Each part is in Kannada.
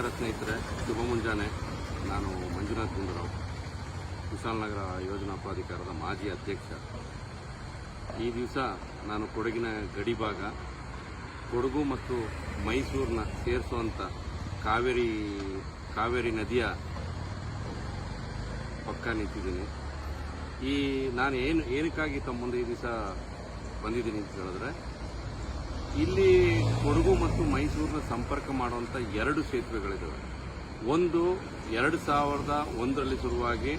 ನಮಸ್ಕಾರ ಸ್ನೇಹಿತರೆ, ಶುಭ ಮುಂಜಾನೆ. ನಾನು ಮಂಜುನಾಥ್ ಗುಂಡೂರಾವ್ ಕುಶಾಲನಗರ ಯೋಜನಾ ಪ್ರಾಧಿಕಾರದ ಮಾಜಿ ಅಧ್ಯಕ್ಷ. ಈ ದಿವಸ ನಾನು ಕೊಡಗಿನ ಗಡಿ ಭಾಗ, ಕೊಡಗು ಮತ್ತು ಮೈಸೂರನ್ನ ಸೇರಿಸುವಂಥ ಕಾವೇರಿ ಕಾವೇರಿ ನದಿಯ ಪಕ್ಕ ನಿಂತಿದ್ದೀನಿ. ಈ ನಾನು ಏನು ಏನಕ್ಕಾಗಿ ತಮ್ಮ ಮುಂದೆ ಈ ದಿವಸ ಬಂದಿದ್ದೀನಿ ಅಂತ ಹೇಳಿದ್ರೆ ಇಲ್ಲಿ ಕೊಡಗು ಮತ್ತು ಮೈಸೂರಿನ ಸಂಪರ್ಕ ಮಾಡುವಂಥ ಎರಡು ಸೇತುವೆಗಳಿದ್ದಾವೆ ಒಂದು ಎರಡು ಸಾವಿರದ ಒಂದರಲ್ಲಿ ಶುರುವಾಗಿ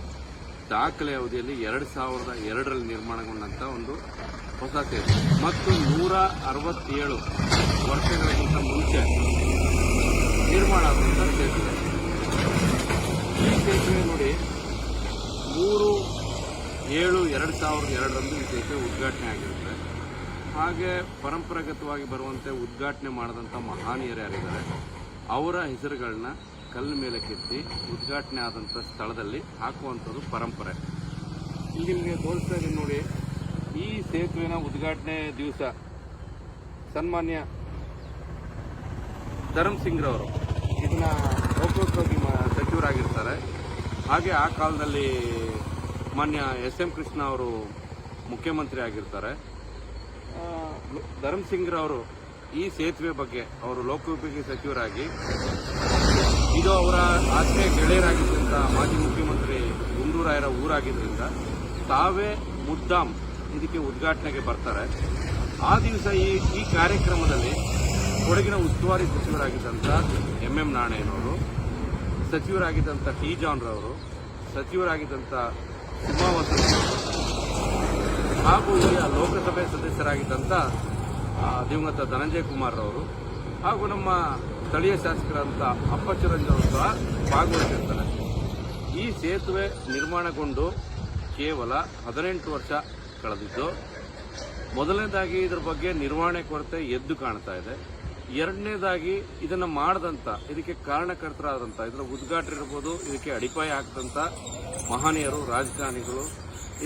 ದಾಖಲೆ ಅವಧಿಯಲ್ಲಿ ಎರಡು ಸಾವಿರದ ಎರಡರಲ್ಲಿ ನಿರ್ಮಾಣಗೊಂಡಂಥ ಒಂದು ಹೊಸ ಸೇತುವೆ. ಮತ್ತು ನೂರ ಅರವತ್ತೇಳು ವರ್ಷಗಳಿಗಿಂತ ಮುಂಚೆ ನಿರ್ಮಾಣ ಆದಂಥ ಸೇತುವೆ. ಈ ಸೇತುವೆ ನೋಡಿ, ಮೂರು ಏಳು ಎರಡು ಸಾವಿರದ ಎರಡರಂದು ಈ ಸೇತುವೆ ಉದ್ಘಾಟನೆ ಆಗಿರುತ್ತೆ. ಹಾಗೆ ಪರಂಪರಾಗತವಾಗಿ ಬರುವಂತೆ ಉದ್ಘಾಟನೆ ಮಾಡಿದಂಥ ಮಹಾನೀಯರು ಯಾರಿದ್ದಾರೆ, ಅವರ ಹೆಸರುಗಳನ್ನ ಕಲ್ಲು ಮೇಲೆ ಕೆತ್ತಿ ಉದ್ಘಾಟನೆ ಆದಂಥ ಸ್ಥಳದಲ್ಲಿ ಹಾಕುವಂಥದ್ದು ಪರಂಪರೆ. ಇಲ್ಲಿ ನಿಮಗೆ ತೋರಿಸ್ತಾ ಇದ್ದೀನಿ ನೋಡಿ, ಈ ಸೇತುವೆನ ಉದ್ಘಾಟನೆ ದಿವಸ ಸನ್ಮಾನ್ಯ ಧರ್ಮ್ ಸಿಂಗ್ರವರು ಇದನ್ನ ಲೋಕೋಪಯೋಗಿ ಮ- ಸಚಿವರಾಗಿರ್ತಾರೆ. ಹಾಗೆ ಆ ಕಾಲದಲ್ಲಿ ಮಾನ್ಯ ಎಸ್ ಎಂ ಕೃಷ್ಣ ಅವರು ಮುಖ್ಯಮಂತ್ರಿ ಆಗಿರ್ತಾರೆ. ಧರ್ಮ್ ಸಿಂಗ್ ರವರು ಈ ಸೇತುವೆ ಬಗ್ಗೆ ಅವರು ಲೋಕೋಪಯೋಗಿ ಸಚಿವರಾಗಿ, ಇದು ಅವರ ಆತ್ಮೀಯ ಗೆಳೆಯರಾಗಿದ್ದರಿಂದ ಮಾಜಿ ಮುಖ್ಯಮಂತ್ರಿ ಗುಂಡೂರಾಯರ ಊರಾಗಿದ್ದರಿಂದ ತಾವೇ ಮುದ್ದಾಮ್ ಇದಕ್ಕೆ ಉದ್ಘಾಟನೆಗೆ ಬರ್ತಾರೆ. ಆ ದಿವಸ ಈ ಈ ಕಾರ್ಯಕ್ರಮದಲ್ಲಿ ಕೊಡಗಿನ ಉಸ್ತುವಾರಿ ಸಚಿವರಾಗಿದ್ದಂಥ ಎಂ ಎಂ ನಾಣಯ್ಯನವರು ಸಚಿವರಾಗಿದ್ದಂಥ ಟಿ ಜಾನ್ ರವರು ಸಚಿವರಾಗಿದ್ದಂಥ ಉಮಾವಸಂತ ಹಾಗೂ ಈಗ ಲೋಕಸಭೆ ಸದಸ್ಯರಾಗಿದ್ದಂಥ ದಿವಂಗತ ಧನಂಜಯ ಕುಮಾರ್ ಅವರು ಹಾಗೂ ನಮ್ಮ ಸ್ಥಳೀಯ ಶಾಸಕರಂಥ ಅವರು ಸಹ ಭಾಗವಹಿಸಿರ್ತಾರೆ. ಈ ಸೇತುವೆ ನಿರ್ಮಾಣಗೊಂಡು ಕೇವಲ ಹದಿನೆಂಟು ವರ್ಷ ಕಳೆದಿದ್ದು, ಮೊದಲನೇದಾಗಿ ಇದರ ಬಗ್ಗೆ ನಿರ್ವಹಣೆ ಕೊರತೆ ಎದ್ದು ಕಾಣ್ತಾ ಇದೆ. ಎರಡನೇದಾಗಿ ಇದನ್ನು ಮಾಡದಂತ, ಇದಕ್ಕೆ ಕಾರಣಕರ್ತರಾದಂತ, ಇದರ ಉದ್ಘಾಟನೆ ಇರ್ಬೋದು, ಇದಕ್ಕೆ ಅಡಿಪಾಯ ಆಗ್ತಂಥ ಮಹನೀಯರು, ರಾಜಕಾರಣಿಗಳು,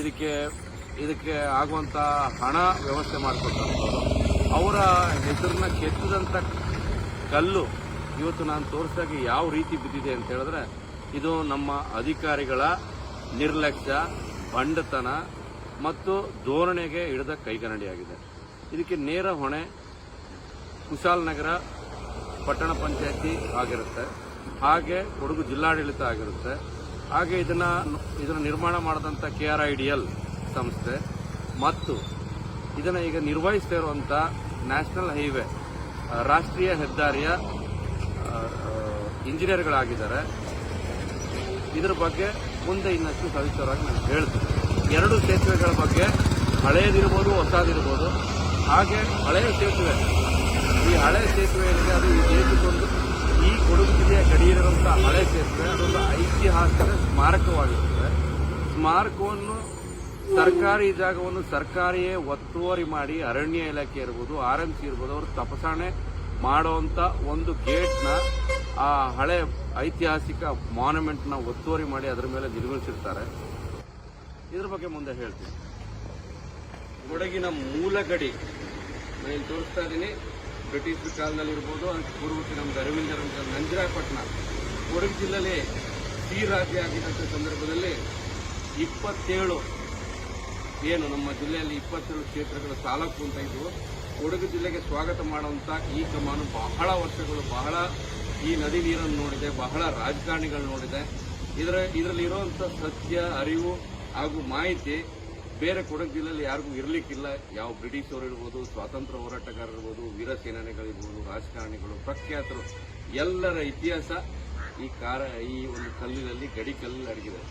ಇದಕ್ಕೆ ಇದಕ್ಕೆ ಆಗುವಂತ ಹಣ ವ್ಯವಸ್ಥೆ ಮಾಡಿಕೊಟ್ಟಂಥವ್ರು ಅವರ ಹೆಸರನ್ನ ಕೆತ್ತಿದಂತ ಕಲ್ಲು ಇವತ್ತು ನಾನು ತೋರಿಸಿದಾಗ ಯಾವ ರೀತಿ ಬಿದ್ದಿದೆ ಅಂತ ಹೇಳಿದ್ರೆ, ಇದು ನಮ್ಮ ಅಧಿಕಾರಿಗಳ ನಿರ್ಲಕ್ಷ್ಯ, ಬಂಡತನ ಮತ್ತು ಧೋರಣೆಗೆ ಹಿಡಿದ ಕೈಗನ್ನಡಿಯಾಗಿದೆ ಇದಕ್ಕೆ ನೇರ ಹೊಣೆ ಕುಶಾಲನಗರ ಪಟ್ಟಣ ಪಂಚಾಯತಿ ಆಗಿರುತ್ತೆ. ಹಾಗೆ ಕೊಡಗು ಜಿಲ್ಲಾಡಳಿತ ಆಗಿರುತ್ತೆ. ಹಾಗೆ ಇದನ್ನ ಇದನ್ನ ನಿರ್ಮಾಣ ಮಾಡಿದಂಥ K R I D L ಸಂಸ್ಥೆ ಮತ್ತು ಇದನ್ನು ಈಗ ನಿರ್ವಹಿಸ್ತಾ ಇರುವಂಥ ನ್ಯಾಷನಲ್ ಹೈವೇ ರಾಷ್ಟ್ರೀಯ ಹೆದ್ದಾರಿಯ ಇಂಜಿನಿಯರ್ಗಳಾಗಿದ್ದಾರೆ. ಇದರ ಬಗ್ಗೆ ಮುಂದೆ ಇನ್ನಷ್ಟು ಸವಿಸ್ತರವಾಗಿ ನಾನು ಹೇಳ್ತೀನಿ. ಎರಡು ಸೇತುವೆಗಳ ಬಗ್ಗೆ ಹಳೆಯದಿರ್ಬೋದು ಹೊಸದಿರ್ಬೋದು. ಹಾಗೆ ಹಳೆಯ ಸೇತುವೆ, ಈ ಹಳೆ ಸೇತುವೆ ಏನಿದೆ ಅದು ಈ ದೇಶಕ್ಕೊಂದು, ಈ ಕೊಡಗು ಜಿಲ್ಲೆಯ ಹಳೆ ಸೇತುವೆ, ಅದೊಂದು ಐತಿಹಾಸಿಕ ಸ್ಮಾರಕವಾಗಿರುತ್ತದೆ. ಸ್ಮಾರಕವನ್ನು ಸರ್ಕಾರಿ ಜಾಗವನ್ನು ಸರ್ಕಾರಿಯೇ ಒತ್ತುವರಿ ಮಾಡಿ ಅರಣ್ಯ ಇಲಾಖೆ ಇರ್ಬೋದು, ಆರ್ ಎಂ ಸಿ ಇರ್ಬೋದು, ಅವರು ತಪಾಸಣೆ ಮಾಡುವಂತ ಒಂದು ಗೇಟ್ನ ಆ ಹಳೆ ಐತಿಹಾಸಿಕ ಮಾನ್ಯುಮೆಂಟ್ನ ಒತ್ತುವರಿ ಮಾಡಿ ಅದರ ಮೇಲೆ ನಿರ್ಮಿಸಿರ್ತಾರೆ. ಇದ್ರ ಬಗ್ಗೆ ಮುಂದೆ ಹೇಳ್ತೀನಿ. ಕೊಡಗಿನ ಮೂಲ ಗಡಿ ನಾನು ತೋರಿಸ್ತಾ ಇದ್ದೀನಿ ಬ್ರಿಟಿಷ್ ಕಾಲದಲ್ಲಿ ಇರ್ಬೋದು, ಅದಕ್ಕೆ ಪೂರ್ವಕ್ಕೆ ನಮ್ಗೆ ಅರವಿಂದರ ನಂಜರಾಪಟ್ಟಣ. ಕೊಡಗು ಜಿಲ್ಲೆಯಲ್ಲಿ ಸಿ ರಾಜ್ಯ ಆಗಿದ್ದಂಥ ಸಂದರ್ಭದಲ್ಲಿ ಇಪ್ಪತ್ತೇಳು ಏನು, ನಮ್ಮ ಜಿಲ್ಲೆಯಲ್ಲಿ ಇಪ್ಪತ್ತೇಳು ಕ್ಷೇತ್ರಗಳು ತಾಲೂಕು ಅಂತ ಇದ್ವು ಕೊಡಗು ಜಿಲ್ಲೆಗೆ ಸ್ವಾಗತ ಮಾಡುವಂತ ಈ ಕಮಾನು ಬಹಳ ವರ್ಷಗಳು, ಬಹಳ ಈ ನದಿ ನೀರನ್ನು ನೋಡಿದೆ, ಬಹಳ ರಾಜಕಾರಣಿಗಳು ನೋಡಿದೆ. ಇದರ ಇದರಲ್ಲಿ ಇರುವಂತ ಸತ್ಯ, ಅರಿವು ಹಾಗೂ ಮಾಹಿತಿ ಬೇರೆ ಕೊಡಗು ಜಿಲ್ಲೆಯಲ್ಲಿ ಯಾರಿಗೂ ಇರಲಿಕ್ಕಿಲ್ಲ. ಯಾವ ಬ್ರಿಟಿಷರು ಇರ್ಬೋದು, ಸ್ವಾತಂತ್ರ್ಯ ಹೋರಾಟಗಾರರು ಇರ್ಬೋದು, ವೀರ ಸೇನಾನಿಗಳಿರ್ಬೋದು ರಾಜಕಾರಣಿಗಳು, ಪ್ರಖ್ಯಾತರು, ಎಲ್ಲರ ಇತಿಹಾಸ ಈ ಕಾರ, ಈ ಒಂದು ಕಲ್ಲಿನಲ್ಲಿ, ಗಡಿ ಕಲ್ಲಿನಲ್ಲಿ ಅಡಗಿದೆ.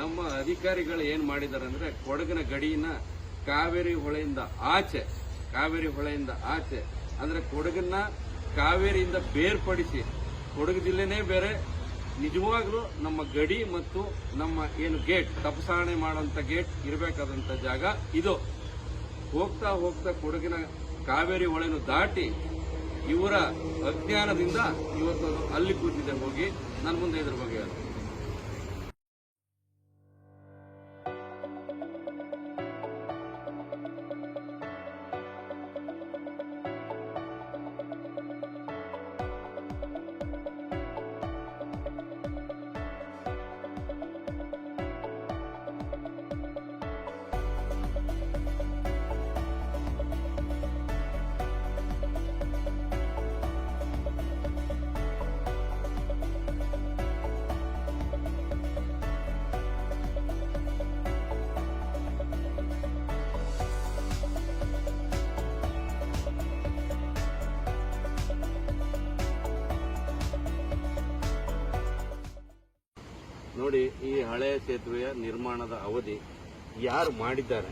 ನಮ್ಮ ಅಧಿಕಾರಿಗಳು ಏನ್ ಮಾಡಿದ್ದಾರೆ ಅಂದ್ರೆ ಕೊಡಗಿನ ಗಡಿನ ಕಾವೇರಿ ಹೊಳೆಯಿಂದ ಆಚೆ, ಕಾವೇರಿ ಹೊಳೆಯಿಂದ ಆಚೆ, ಅಂದ್ರೆ ಕೊಡಗನ್ನ ಕಾವೇರಿಯಿಂದ ಬೇರ್ಪಡಿಸಿ, ಕೊಡಗು ಜಿಲ್ಲೆನೇ ಬೇರೆ, ನಿಜವಾಗ್ಲೂ ನಮ್ಮ ಗಡಿ ಮತ್ತು ನಮ್ಮ ಏನು ಗೇಟ್ ತಪಸಾರಣೆ ಮಾಡುವಂತ ಗೇಟ್ ಇರಬೇಕಾದಂತ ಜಾಗ ಇದು. ಹೋಗ್ತಾ ಹೋಗ್ತಾ ಕೊಡಗಿನ ಕಾವೇರಿ ಹೊಳೆನು ದಾಟಿ ಇವರ ಅಜ್ಞಾನದಿಂದ ಇವತ್ತು ಅಲ್ಲಿ ಕೂತಿದೆ ಹೋಗಿ. ನನ್ನ ಮುಂದೆ ಇದ್ರ ಬಗ್ಗೆ ನೋಡಿ, ಈ ಹಳೆಯ ಸೇತುವೆಯ ನಿರ್ಮಾಣದ ಅವಧಿ ಯಾರು ಮಾಡಿದ್ದಾರೆ?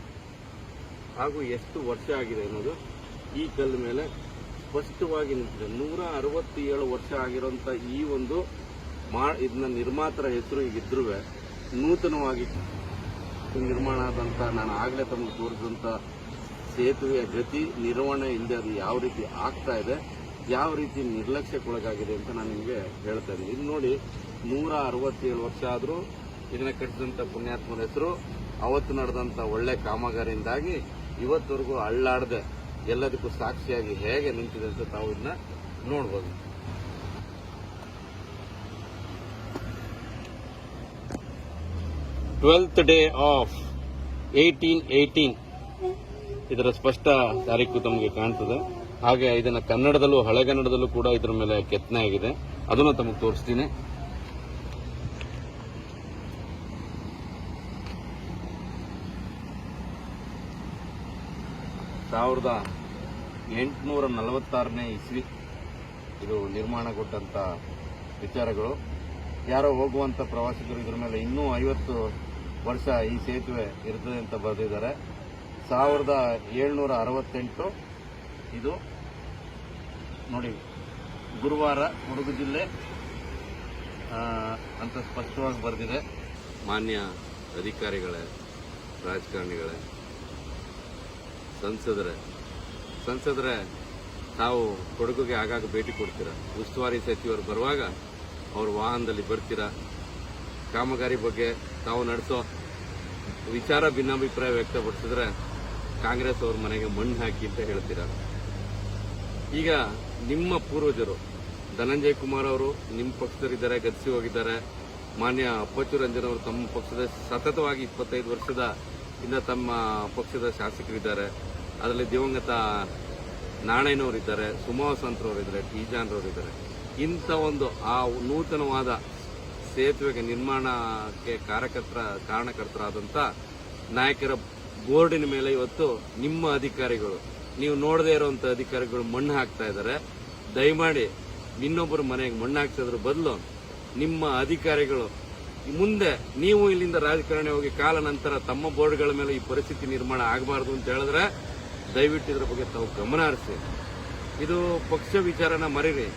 ಹಾಗೂ ಎಷ್ಟು ವರ್ಷ ಆಗಿದೆ ಅನ್ನೋದು ಈ ಕಲ್ಲು ಮೇಲೆ ಸ್ಪಷ್ಟವಾಗಿ ನಿಂತಿದೆ. ನೂರ ಅರವತ್ತೇಳು ವರ್ಷ ಆಗಿರುವಂತ ಈ ಒಂದು ಮಾ ಇದನ್ನ ನಿರ್ಮಾತರ ಹೆಸರು ಈಗಿದ್ರೂ ನೂತನವಾಗಿ ನಿರ್ಮಾಣ ಆದಂತ, ನಾನು ಆಗಲೇ ತಮಗೆ ತೋರಿಸಿದಂತ ಸೇತುವೆಯ ಗತಿ ನಿರ್ವಹಣೆ ಇಲ್ಲದೆ ಅದು ಯಾವ ರೀತಿ ಆಗ್ತಾ ಇದೆ, ಯಾವ ರೀತಿ ನಿರ್ಲಕ್ಷ್ಯಕ್ಕೊಳಗಾಗಿದೆ ಅಂತ ನಾನು ನಿಮಗೆ ಹೇಳ್ತಾ ಇದ್ದೀನಿ. ಇದು ನೋಡಿ ನೂರ ಅರವತ್ತೇಳು ವರ್ಷ ಆದರೂ ಇದನ್ನ ಕಟ್ಟಿದಂಥ ಪುಣ್ಯಾತ್ಮನ ಹೆಸರು. ಅವತ್ತು ನಡೆದಂಥ ಒಳ್ಳೆ ಕಾಮಗಾರಿಯಿಂದಾಗಿ ಇವತ್ತವರೆಗೂ ಅಳ್ಳಾಡದೆ ಎಲ್ಲದಕ್ಕೂ ಸಾಕ್ಷಿಯಾಗಿ ಹೇಗೆ ನಿಂತಿದೆ ಅಂತ ತಾವು ಇದನ್ನ ನೋಡ್ಬೋದು. Twelfth day of eighteen eighteen. ಇದರ ಸ್ಪಷ್ಟ ತಾರೀಕು ತಮಗೆ ಕಾಣ್ತದೆ. ಹಾಗೆ ಇದನ್ನ ಕನ್ನಡದಲ್ಲೂ ಹಳೆಗನ್ನಡದಲ್ಲೂ ಕೂಡ ಇದರ ಮೇಲೆ ಕೆತ್ತನೆ ಆಗಿದೆ. ಅದನ್ನು ತಮಗೆ ತೋರಿಸ್ತೀನಿ. ಸಾವಿರದ ಎಂಟುನೂರ ನಲವತ್ತಾರನೇ ಇಸ್ವಿ. ಇದು ನಿರ್ಮಾಣಗೊಂಡಂಥ ವಿಚಾರಗಳು. ಯಾರೋ ಹೋಗುವಂಥ ಪ್ರವಾಸಿಗರು ಇದ್ರ ಮೇಲೆ ಇನ್ನೂ ಐವತ್ತು ವರ್ಷ ಈ ಸೇತುವೆ ಇರ್ತದೆ ಅಂತ ಬರೆದಿದ್ದಾರೆ. ಸಾವಿರದ ಏಳ್ನೂರ ಅರವತ್ತೆಂಟು ಇದು ನೋಡಿ, ಗುರುವಾರ ಕೊಡಗು ಜಿಲ್ಲೆ ಅಂತ ಸ್ಪಷ್ಟವಾಗಿ ಬರೆದಿದೆ. ಮಾನ್ಯ ಅಧಿಕಾರಿಗಳೇ, ರಾಜಕಾರಣಿಗಳೇ ಸಂಸದರೇ ಸಂಸದರೇ, ತಾವು ಕೊಡಗುಗೆ ಆಗಾಗ ಭೇಟಿ ಕೊಡ್ತೀರಾ? ಉಸ್ತುವಾರಿ ಸಚಿವರು ಬರುವಾಗ ಅವ್ರ ವಾಹನದಲ್ಲಿ ಬರ್ತೀರಾ? ಕಾಮಗಾರಿ ಬಗ್ಗೆ ತಾವು ನಡೆಸೋ ವಿಚಾರ, ಭಿನ್ನಾಭಿಪ್ರಾಯ ವ್ಯಕ್ತಪಡಿಸಿದ್ರೆ ಕಾಂಗ್ರೆಸ್ ಅವ್ರ ಮನೆಗೆ ಮಣ್ಣು ಹಾಕಿ ಅಂತ ಹೇಳ್ತೀರಾ? ಈಗ ನಿಮ್ಮ ಪೂರ್ವಜರು, ಧನಂಜಯ ಕುಮಾರ್ ಅವರು ನಿಮ್ಮ ಪಕ್ಷದಲ್ಲಿದ್ದಾರೆ ಗದ್ದಿಸಿ ಹೋಗಿದ್ದಾರೆ. ಮಾನ್ಯ ಅಪ್ಪಚ್ಚು ರಂಜನ್ ಅವರು ತಮ್ಮ ಪಕ್ಷದ ಸತತವಾಗಿ ಇಪ್ಪತ್ತೈದು ವರ್ಷದ ಇಂದ ತಮ್ಮ ಪಕ್ಷದ ಶಾಸಕರಿದ್ದಾರೆ. ಅದರಲ್ಲಿ ದಿವಂಗತ ನಾಣಯ್ಯನವರಿದ್ದಾರೆ ಸುಮವಸಂತರವರಿದ್ದಾರೆ ಟಿ ಇದ್ದಾರೆ ಇಂಥ ಒಂದು ಆ ನೂತನವಾದ ಸೇತುವೆಗೆ ನಿರ್ಮಾಣಕ್ಕೆ ಕಾರ್ಯಕರ್ತರ ಕಾರಣಕರ್ತರಾದಂಥ ನಾಯಕರ ಬೋರ್ಡಿನ ಮೇಲೆ ಇವತ್ತು ನಿಮ್ಮ ಅಧಿಕಾರಿಗಳು, ನೀವು ನೋಡದೇ ಇರುವಂತ ಅಧಿಕಾರಿಗಳು ಮಣ್ಣು ಹಾಕ್ತಾ ಇದ್ದಾರೆ. ದಯಮಾಡಿ ಇನ್ನೊಬ್ಬರು ಮನೆಗೆ ಮಣ್ಣು ಹಾಕ್ಸೋದ್ರ ಬದಲು ನಿಮ್ಮ ಅಧಿಕಾರಿಗಳು ಮುಂದೆ ನೀವು ಇಲ್ಲಿಂದ ರಾಜಕಾರಣಿ ಹೋಗಿ ಕಾಲ ನಂತರ ತಮ್ಮ ಬೋರ್ಡ್ಗಳ ಮೇಲೆ ಈ ಪರಿಸ್ಥಿತಿ ನಿರ್ಮಾಣ ಆಗಬಾರ್ದು ಅಂತ ಹೇಳಿದ್ರೆ ದಯವಿಟ್ಟು ಇದರ ಬಗ್ಗೆ ತಾವು ಗಮನ ಹರಿಸಿ. ಇದು ಪಕ್ಷ ವಿಚಾರನ ಮರೀರಿ.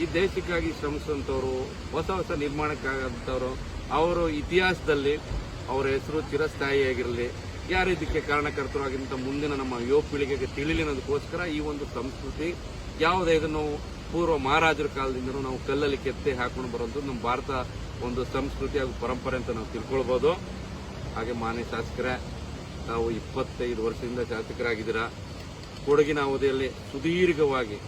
ಈ ದೇಶಕ್ಕಾಗಿ ಶ್ರಮಿಸುವಂಥವ್ರು, ಹೊಸ ಹೊಸ ನಿರ್ಮಾಣಕ್ಕಾಗಂಥವ್ರು ಅವರು ಇತಿಹಾಸದಲ್ಲಿ ಅವರ ಹೆಸರು ಚಿರಸ್ಥಾಯಿಯಾಗಿರಲಿ, ಯಾರು ಇದಕ್ಕೆ ಕಾರಣಕರ್ತರಾಗಿಂತ ಮುಂದಿನ ನಮ್ಮ ಯುವ ಪೀಳಿಗೆಗೆ ತಿಳಿಲಿ ಅನ್ನೋದಕ್ಕೋಸ್ಕರ ಈ ಒಂದು ಸಂಸ್ಕೃತಿ, ಯಾವುದೇ ಇದನ್ನು ಪೂರ್ವ ಮಹಾರಾಜರ ಕಾಲದಿಂದನೂ ನಾವು ಕಲ್ಲಲ್ಲಿ ಕೆತ್ತೆ ಹಾಕೊಂಡು ಬರೋದು ನಮ್ಮ ಭಾರತ ಒಂದು ಸಂಸ್ಕೃತಿ ಹಾಗೂ ಪರಂಪರೆ ಅಂತ ನಾವು ತಿಳ್ಕೊಳ್ಬೋದು. ಹಾಗೆ ಮಾನ್ಯ ಶಾಸಕರೇ, ತಾವು ಇಪ್ಪತ್ತೈದು ವರ್ಷದಿಂದ ಶಾಸಕರಾಗಿದ್ದೀರಾ. ಕೊಡಗಿನ ಅವಧಿಯಲ್ಲಿ ಸುದೀರ್ಘವಾಗಿ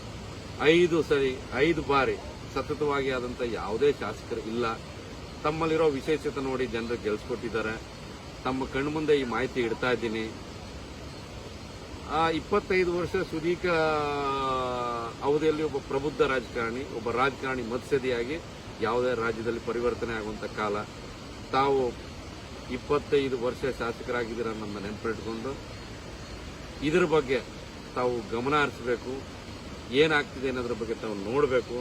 ಐದು ಸರಿ, ಐದು ಬಾರಿ ಸತತವಾಗಿ ಆದಂಥ ಯಾವುದೇ ಶಾಸಕರು ಇಲ್ಲ. ತಮ್ಮಲ್ಲಿರೋ ವಿಶೇಷತೆ ನೋಡಿ ಜನರು ಗೆಲ್ಸ್ಕೊಟ್ಟಿದ್ದಾರೆ. ತಮ್ಮ ಕಣ್ಮುಂದೆ ಈ ಮಾಹಿತಿ ಇಡ್ತಾ ಇದ್ದೀನಿ. ಆ ಇಪ್ಪತ್ತೈದು ವರ್ಷ ಸುದೀರ್ಘ ಅವಧಿಯಲ್ಲಿ ಒಬ್ಬ ಪ್ರಬುದ್ಧ ರಾಜಕಾರಣಿ, ಒಬ್ಬ ರಾಜಕಾರಣಿ ಮತ್ಸದಿಯಾಗಿ ಯಾವುದೇ ರಾಜ್ಯದಲ್ಲಿ ಪರಿವರ್ತನೆ ಆಗುವಂತ ಕಾಲ, ತಾವು ಇಪ್ಪತ್ತೈದು ವರ್ಷ ಶಾಸಕರಾಗಿದ್ದೀರ ನಮ್ಮ ನೆನಪಿಟ್ಕೊಂಡು ಇದರ ಬಗ್ಗೆ ತಾವು ಗಮನ ಹರಿಸಬೇಕು, ಏನಾಗ್ತಿದೆ ಅನ್ನೋದ್ರ ಬಗ್ಗೆ ತಾವು ನೋಡಬೇಕು,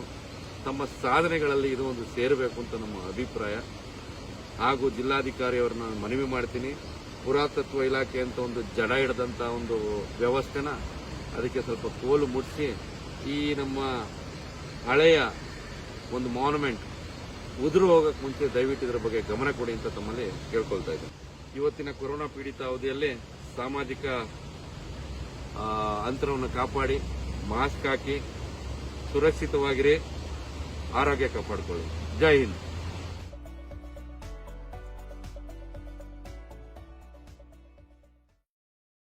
ತಮ್ಮ ಸಾಧನೆಗಳಲ್ಲಿ ಇದು ಒಂದು ಸೇರಬೇಕು ಅಂತ ನಮ್ಮ ಅಭಿಪ್ರಾಯ. ಹಾಗೂ ಜಿಲ್ಲಾಧಿಕಾರಿಯವ್ರನ್ನ ಮನವಿ ಮಾಡ್ತೀನಿ. ಪುರಾತತ್ವ ಇಲಾಖೆ ಅಂತ ಒಂದು ಜಡ ಹಿಡ್ದಂತ ಒಂದು ವ್ಯವಸ್ಥೆನ ಅದಕ್ಕೆ ಸ್ವಲ್ಪ ಕೋಲು ಮುಟ್ಟಿಸಿ ಈ ನಮ್ಮ ಹಳೆಯ ಒಂದು ಮಾನ್ಯುಮೆಂಟ್ ಉದುರು ಹೋಗಕ್ಕೆ ಮುಂಚೆ ದಯವಿಟ್ಟು ಇದರ ಬಗ್ಗೆ ಗಮನ ಕೊಡಿ ಅಂತ ತಮ್ಮಲ್ಲಿ ಕೇಳ್ಕೊಳ್ತಾ ಇದ್ದೆ. ಇವತ್ತಿನ ಕೊರೋನಾ ಪೀಡಿತ ಅವಧಿಯಲ್ಲಿ ಸಾಮಾಜಿಕ ಅಂತರವನ್ನು ಕಾಪಾಡಿ, ಮಾಸ್ಕ್ ಹಾಕಿ, ಸುರಕ್ಷಿತವಾಗಿರಿ, ಆರೋಗ್ಯ ಕಾಪಾಡಿಕೊಳ್ಳಿ. ಜೈ ಹಿಂದ್.